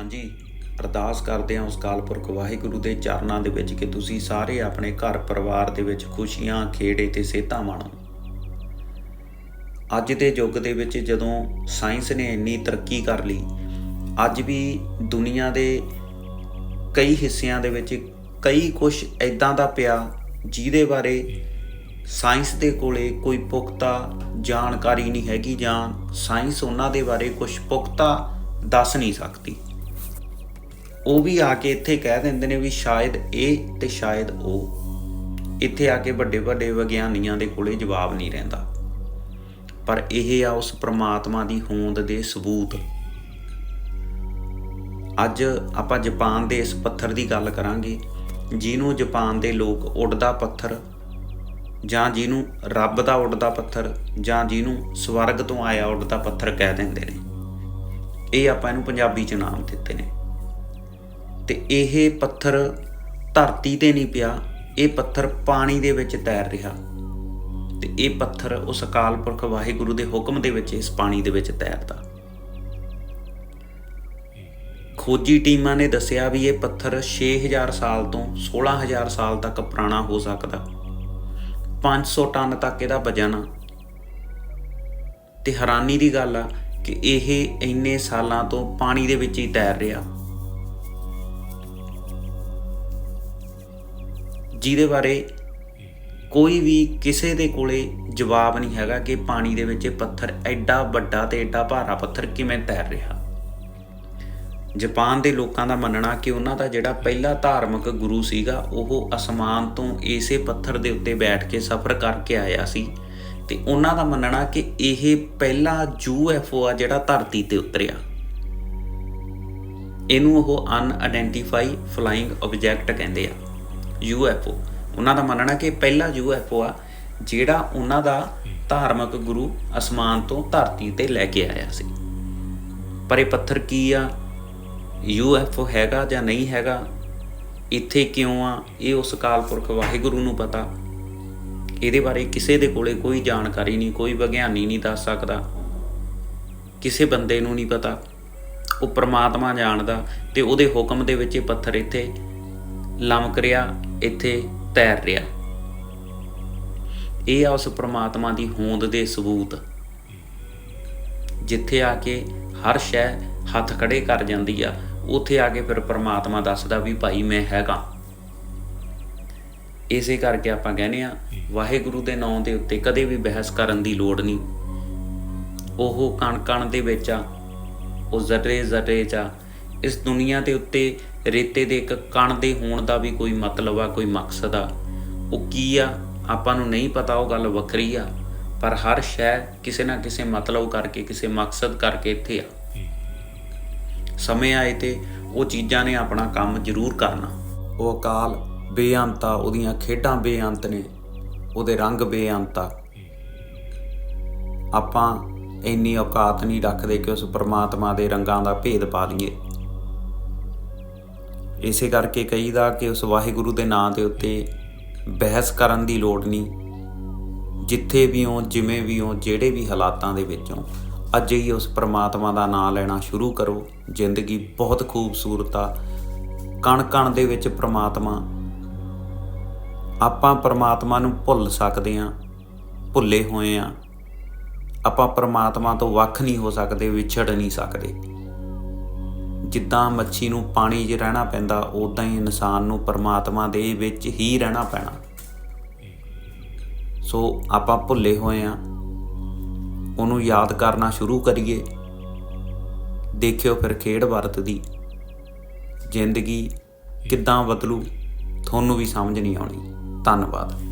ਹਾਂਜੀ, ਅਰਦਾਸ ਕਰਦੇ ਹਾਂ ਉਸ ਕਾਲਪੁਰਖ ਵਾਹਿਗੁਰੂ ਦੇ ਚਰਨਾਂ ਦੇ ਵਿੱਚ ਕਿ ਤੁਸੀਂ ਸਾਰੇ ਆਪਣੇ ਘਰ ਪਰਿਵਾਰ ਦੇ ਵਿੱਚ ਖੁਸ਼ੀਆਂ, ਖੇੜੇ ਤੇ ਸਿਹਤਾਂ ਮਾਣੋ। ਅੱਜ ਦੇ ਯੁੱਗ ਦੇ ਵਿੱਚ ਜਦੋਂ ਸਾਇੰਸ ਨੇ ਇੰਨੀ ਤਰੱਕੀ ਕਰ ਲਈ, ਅੱਜ ਵੀ ਦੁਨੀਆ ਦੇ ਕਈ ਹਿੱਸਿਆਂ ਦੇ ਵਿੱਚ ਕਈ ਕੁਝ ਐਦਾਂ ਦਾ ਪਿਆ ਜਿਹਦੇ ਬਾਰੇ ਸਾਇੰਸ ਦੇ ਕੋਲੇ ਕੋਈ ਪੁਖਤਾ ਜਾਣਕਾਰੀ ਨਹੀਂ ਹੈਗੀ ਜਾਂ ਸਾਇੰਸ ਉਹਨਾਂ ਦੇ ਬਾਰੇ ਕੁਝ ਪੁਖਤਾ ਦੱਸ ਨਹੀਂ ਸਕਦੀ। ਉਹ ਵੀ ਆ ਕੇ ਇੱਥੇ ਕਹਿ ਦਿੰਦੇ ਨੇ ਵੀ ਸ਼ਾਇਦ ਇਹ ਤੇ ਸ਼ਾਇਦ ਉਹ। ਇੱਥੇ ਆ ਕੇ ਵੱਡੇ ਵੱਡੇ ਵਿਗਿਆਨੀਆਂ ਦੇ ਕੋਲੇ ਜਵਾਬ ਨਹੀਂ ਰਹਿੰਦਾ। ਪਰ ਇਹ ਆ ਉਸ ਪ੍ਰਮਾਤਮਾ ਦੀ ਹੋਂਦ ਦੇ ਸਬੂਤ। ਅੱਜ ਆਪਾਂ ਜਾਪਾਨ ਦੇ ਇਸ ਪੱਥਰ ਦੀ ਗੱਲ ਕਰਾਂਗੇ, ਜਿਹਨੂੰ ਜਾਪਾਨ ਦੇ ਲੋਕ ਉੱਡਦਾ ਪੱਥਰ, ਜਾਂ ਜਿਹਨੂੰ ਰੱਬ ਦਾ ਉੱਡਦਾ ਪੱਥਰ, ਜਾਂ ਜਿਹਨੂੰ ਸਵਰਗ ਤੋਂ ਆਇਆ ਉੱਡਦਾ ਪੱਥਰ ਕਹਿ ਦਿੰਦੇ ਨੇ। ਇਹ ਆਪਾਂ ਇਹਨੂੰ ਪੰਜਾਬੀ ਚ ਨਾਮ ਦਿੱਤੇ ਨੇ। ਤੇ ਇਹ ਪੱਥਰ ਧਰਤੀ ਤੇ ਨਹੀਂ ਪਿਆ, ਇਹ ਪੱਥਰ ਪਾਣੀ ਦੇ ਵਿੱਚ ਤੈਰ ਰਿਹਾ। ਤੇ ਇਹ ਪੱਥਰ ਉਸ ਅਕਾਲ ਪੁਰਖ ਵਾਹਿਗੁਰੂ ਦੇ ਹੁਕਮ ਦੇ ਵਿੱਚ ਇਸ ਪਾਣੀ ਦੇ ਵਿੱਚ ਤੈਰਦਾ। ਖੋਜੀ ਟੀਮਾਂ ਨੇ ਦੱਸਿਆ ਵੀ ਇਹ ਪੱਥਰ 6000 ਸਾਲ ਤੋਂ 16000 ਸਾਲ ਤੱਕ ਪੁਰਾਣਾ ਹੋ ਸਕਦਾ। 500 ਟਨ ਤੱਕ ਇਹਦਾ ਵਜਨ ਆ। ਤੇ ਹੈਰਾਨੀ ਦੀ ਗੱਲ ਆ ਕਿ ਇਹ ਇੰਨੇ ਸਾਲਾਂ ਤੋਂ ਪਾਣੀ ਦੇ ਵਿੱਚ ਹੀ ਤੈਰ ਰਿਹਾ। ਜਿਹਦੇ ਬਾਰੇ ਕੋਈ ਵੀ ਕਿਸੇ ਦੇ ਕੋਲੇ ਜਵਾਬ ਨਹੀਂ ਹੈਗਾ ਕਿ ਪਾਣੀ ਦੇ ਵਿੱਚ ਇਹ ਪੱਥਰ ਐਡਾ ਵੱਡਾ ਤੇ ਐਡਾ ਭਾਰਾ ਪੱਥਰ ਕਿਵੇਂ ਤੈਰ ਰਿਹਾ। ਜਾਪਾਨ ਦੇ ਲੋਕਾਂ ਦਾ ਮੰਨਣਾ ਕਿ ਉਹਨਾਂ ਦਾ ਜਿਹੜਾ ਪਹਿਲਾ ਧਾਰਮਿਕ ਗੁਰੂ ਸੀਗਾ, ਉਹ ਅਸਮਾਨ ਤੋਂ ਇਸੇ ਪੱਥਰ ਦੇ ਉੱਤੇ ਬੈਠ ਕੇ ਸਫ਼ਰ ਕਰਕੇ ਆਇਆ ਸੀ ਤੇ ਉਹਨਾਂ ਦਾ ਮੰਨਣਾ ਕਿ ਇਹ ਪਹਿਲਾ ਯੂਐਫਓ ਆ ਜਿਹੜਾ ਧਰਤੀ ਤੇ ਉਤਰਿਆ। ਇਹਨੂੰ ਉਹ ਅਨਆਇਡੈਂਟੀਫਾਈ ਫਲਾਈਂਗ ਆਬਜੈਕਟ ਕਹਿੰਦੇ ਆ। ਯੂਐਫਓ ਉਹਨਾਂ ਦਾ ਮੰਨਣਾ ਕਿ ਇਹ ਪਹਿਲਾ ਯੂਐਫਓ ਆ, ਜਿਹੜਾ ਉਹਨਾਂ ਦਾ ਧਾਰਮਿਕ ਗੁਰੂ ਅਸਮਾਨ ਤੋਂ ਧਰਤੀ ਤੇ ਲੈ ਕੇ ਆਇਆ ਸੀ। ਪਰ ਇਹ ਪੱਥਰ ਕੀ ਆ? ਯੂਐਫਓ ਹੈਗਾ ਜਾਂ ਨਹੀਂ ਹੈਗਾ? ਇੱਥੇ ਕਿਉਂ ਆ? ਇਹ ਉਸ ਕਾਲ ਪੁਰਖ ਵਾਹਿਗੁਰੂ ਨੂੰ ਪਤਾ। ਇਹਦੇ ਬਾਰੇ ਕਿਸੇ ਦੇ ਕੋਲੇ ਕੋਈ ਜਾਣਕਾਰੀ ਨਹੀਂ, ਕੋਈ ਵਿਗਿਆਨੀ ਨਹੀਂ ਦੱਸ ਸਕਦਾ। ਕਿਸੇ ਬੰਦੇ ਨੂੰ ਨਹੀਂ ਪਤਾ। ਉਹ ਪ੍ਰਮਾਤਮਾ ਜਾਣਦਾ ਤੇ ਉਹਦੇ ਹੁਕਮ ਦੇ ਵਿੱਚ ਇਹ ਪੱਥਰ ਇੱਥੇ ਲਮਕ ਰਿਹਾ। ਇੱਥੇ ਤੈਰ ਰਿਹਾ। ਇਹ ਆ ਉਸ ਪ੍ਰਮਾਤਮਾ ਦੀ ਹੋਂਦ ਦੇ ਸਬੂਤ। ਜਿੱਥੇ ਆ ਕੇ ਹਰ ਸ਼ੈ ਹੱਥ ਖੜੇ ਕਰ ਜਾਂਦੀ ਆ, ਉੱਥੇ ਆ ਕੇ ਫਿਰ ਪ੍ਰਮਾਤਮਾ ਦੱਸਦਾ ਵੀ ਭਾਈ ਮੈਂ ਹੈਗਾ। ਇਸੇ ਕਰਕੇ ਆਪਾਂ ਕਹਿੰਦੇ ਆ, ਵਾਹਿਗੁਰੂ ਦੇ ਨਾਮ ਦੇ ਉੱਤੇ ਕਦੇ ਵੀ ਬਹਿਸ ਕਰਨ ਦੀ ਲੋੜ ਨਹੀਂ। ਉਹ ਕਣ ਕਣ ਦੇ ਵਿੱਚ ਆ, ਉਹ ਜ਼ਰੇ ਜ਼ਰੇ ਚ ਆ, ਇਸ ਦੁਨੀਆ ਦੇ ਉੱਤੇ ਰੇਤੇ ਦੇ ਇੱਕ ਕਣ ਦੇ ਹੋਣ ਦਾ ਵੀ ਕੋਈ ਮਤਲਬ ਆ, ਕੋਈ ਮਕਸਦ ਆ। ਉਹ ਕੀ ਆ? ਆਪਾਂ ਨੂੰ ਨਹੀਂ ਪਤਾ, ਉਹ ਗੱਲ ਵੱਖਰੀ ਆ। ਪਰ ਹਰ ਸ਼ੈ ਕਿਸੇ ਨਾ ਕਿਸੇ ਮਤਲਬ ਕਰਕੇ, ਕਿਸੇ ਮਕਸਦ ਕਰਕੇ ਇੱਥੇ ਆ। ਸਮੇਂ ਆਏ ਤੇ ਉਹ ਚੀਜ਼ਾਂ ਨੇ ਆਪਣਾ ਕੰਮ ਜ਼ਰੂਰ ਕਰਨਾ। ਉਹ ਅਕਾਲ ਬੇਅੰਤ ਆ ਉਹਦੀਆਂ ਖੇਡਾਂ ਬੇਅੰਤ ਨੇ। ਉਹਦੇ ਰੰਗ ਬੇਅੰਤ। ਆ ਆਪਾਂ ਇੰਨੀ ਔਕਾਤ ਨਹੀਂ ਰੱਖਦੇ ਕਿ ਉਸ ਪਰਮਾਤਮਾ ਦੇ ਰੰਗਾਂ ਦਾ ਭੇਦ ਪਾ ਲਈਏ ਇਸੇ ਕਰਕੇ ਕਹੀਦਾ ਕਿ ਉਸ ਵਾਹਿਗੁਰੂ ਦੇ ਨਾਂ ਦੇ ਉੱਤੇ ਬਹਿਸ ਕਰਨ ਦੀ ਲੋੜ ਨਹੀਂ। ਜਿੱਥੇ ਵੀ ਹੋ, ਜਿਵੇਂ ਵੀ ਹੋ, ਜਿਹੜੇ ਵੀ ਹਾਲਾਤਾਂ ਦੇ ਵਿੱਚੋਂ ਅੱਜ ਹੀ ਉਸ ਪ੍ਰਮਾਤਮਾ ਦਾ ਨਾਮ ਲੈਣਾ ਸ਼ੁਰੂ ਕਰੋ। ਜ਼ਿੰਦਗੀ ਬਹੁਤ ਖੂਬਸੂਰਤ ਆ। ਕਣ ਕਣ ਦੇ ਵਿੱਚ ਪ੍ਰਮਾਤਮਾ, ਆਪਾਂ ਪ੍ਰਮਾਤਮਾ ਨੂੰ ਭੁੱਲ ਸਕਦੇ ਆ, ਭੁੱਲੇ ਹੋਏ ਆ। ਆਪਾਂ ਪ੍ਰਮਾਤਮਾ ਤੋਂ ਵੱਖ ਨਹੀਂ ਹੋ ਸਕਦੇ, ਵਿਛੜ ਨਹੀਂ ਸਕਦੇ। ਜਿੱਦਾਂ ਮੱਛੀ ਨੂੰ ਪਾਣੀ 'ਚ ਰਹਿਣਾ ਪੈਂਦਾ ਉਦਾਂ ਹੀ ਇਨਸਾਨ ਨੂੰ ਪਰਮਾਤਮਾ ਦੇ ਵਿੱਚ ਹੀ ਰਹਿਣਾ ਪੈਣਾ। ਸੋ ਆਪਾਂ ਭੁੱਲੇ ਹੋਏ ਆ। ਉਹਨੂੰ ਯਾਦ ਕਰਨਾ ਸ਼ੁਰੂ ਕਰੀਏ। ਦੇਖਿਓ ਫਿਰ ਖੇਡ ਵਰਤ ਦੀ। ਜ਼ਿੰਦਗੀ ਕਿੱਦਾਂ ਬਦਲੂ, ਤੁਹਾਨੂੰ ਵੀ ਸਮਝ ਨਹੀਂ ਆਉਣੀ। ਧੰਨਵਾਦ।